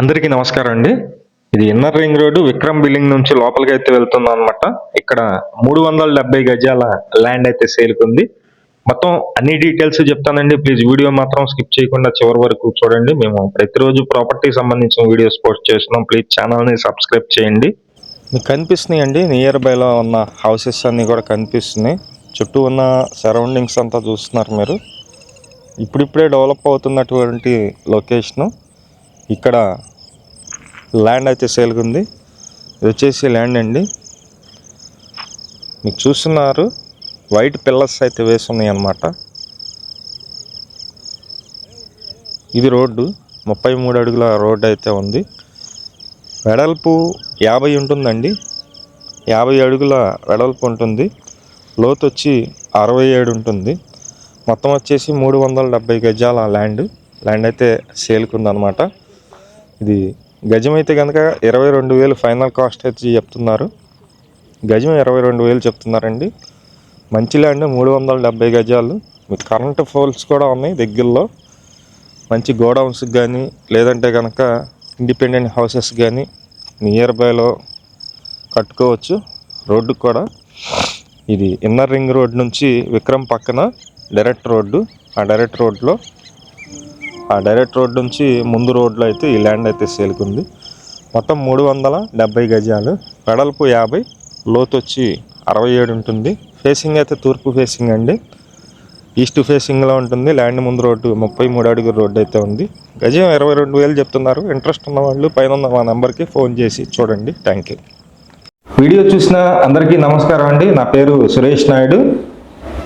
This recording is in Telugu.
అందరికీ నమస్కారం అండి. ఇది inner ring road Vikram building నుంచి లోపలికి అయితే వెళ్తున్నాం అనమాట ఇక్కడ మూడు వందల డెబ్బై గజాల ల్యాండ్ అయితే సేల్కి ఉంది మొత్తం అన్ని డీటెయిల్స్ చెప్తానండి. ప్లీజ్ వీడియో మాత్రం స్కిప్ చేయకుండా చివరి వరకు చూడండి. మేము ప్రతిరోజు ప్రాపర్టీ సంబంధించిన వీడియోస్ పోస్ట్ చేస్తున్నాం. ప్లీజ్ ఛానల్ని సబ్స్క్రైబ్ చేయండి. మీకు కనిపిస్తున్నాయి అండి. నియర్ బైలో ఉన్న హౌసెస్ అన్నీ కూడా కనిపిస్తున్నాయి. చుట్టూ ఉన్న సరౌండింగ్స్ అంతా చూస్తున్నారు మీరు. ఇప్పుడిప్పుడే డెవలప్ అవుతున్నటువంటి లొకేషను. ఇక్కడ ల్యాండ్ అయితే సేల్కి ఉంది ఇది వచ్చేసి ల్యాండ్ అండి. మీకు చూస్తున్నారు వైట్ పిల్లర్స్ అయితే వేసి అన్నమాట ఇది రోడ్డు ముప్పై మూడు అడుగుల రోడ్డు అయితే ఉంది. వెడల్పు యాభై ఉంటుందండి. యాభై అడుగుల వెడల్పు ఉంటుంది. లోతు వచ్చి అరవై ఏడు ఉంటుంది. మొత్తం వచ్చేసి మూడు వందల డెబ్బై గజాల ల్యాండ్. ల్యాండ్ అయితే సేల్కి ఉందన్నమాట ఇది గజం అయితే కనుక ఇరవై రెండు వేలు ఫైనల్ కాస్ట్ అయితే చెప్తున్నారు. గజం ఇరవై రెండు వేలు చెప్తున్నారండి. మంచి ల్యాండ్ మూడు వందల డెబ్బై గజాలు. మీకు కరెంటు ఫోల్స్ కూడా ఉన్నాయి దగ్గరలో. మంచి గోడౌన్స్ కానీ లేదంటే కనుక ఇండిపెండెంట్ హౌసెస్ కానీ నియర్ బైలో కట్టుకోవచ్చు. రోడ్డు కూడా. ఇది ఇన్నర్ రింగ్ రోడ్ నుంచి విక్రమ్ పక్కన డైరెక్ట్ రోడ్డు. ఆ డైరెక్ట్ రోడ్లో ఆ డైరెక్ట్ రోడ్ నుంచి ముందు రోడ్లో అయితే ఈ ల్యాండ్ అయితే సేలుకుంది. మొత్తం మూడు వందల డెబ్బై గజాలు వెడల్పు యాభై లోతు వచ్చి అరవై ఏడు ఉంటుంది. ఫేసింగ్ అయితే తూర్పు ఫేసింగ్ అండి. ఈస్ట్ ఫేసింగ్లో ఉంటుంది. ల్యాండ్ ముందు రోడ్డు ముప్పై మూడు అడుగుల రోడ్డు అయితే ఉంది. గజం ఇరవై రెండు వేలు చెప్తున్నారు. ఇంట్రెస్ట్ ఉన్న వాళ్ళు పైన ఉన్న మా నెంబర్కి ఫోన్ చేసి చూడండి. థ్యాంక్ యూ వీడియో చూసిన అందరికీ నమస్కారం అండి. నా పేరు సురేష్ నాయుడు.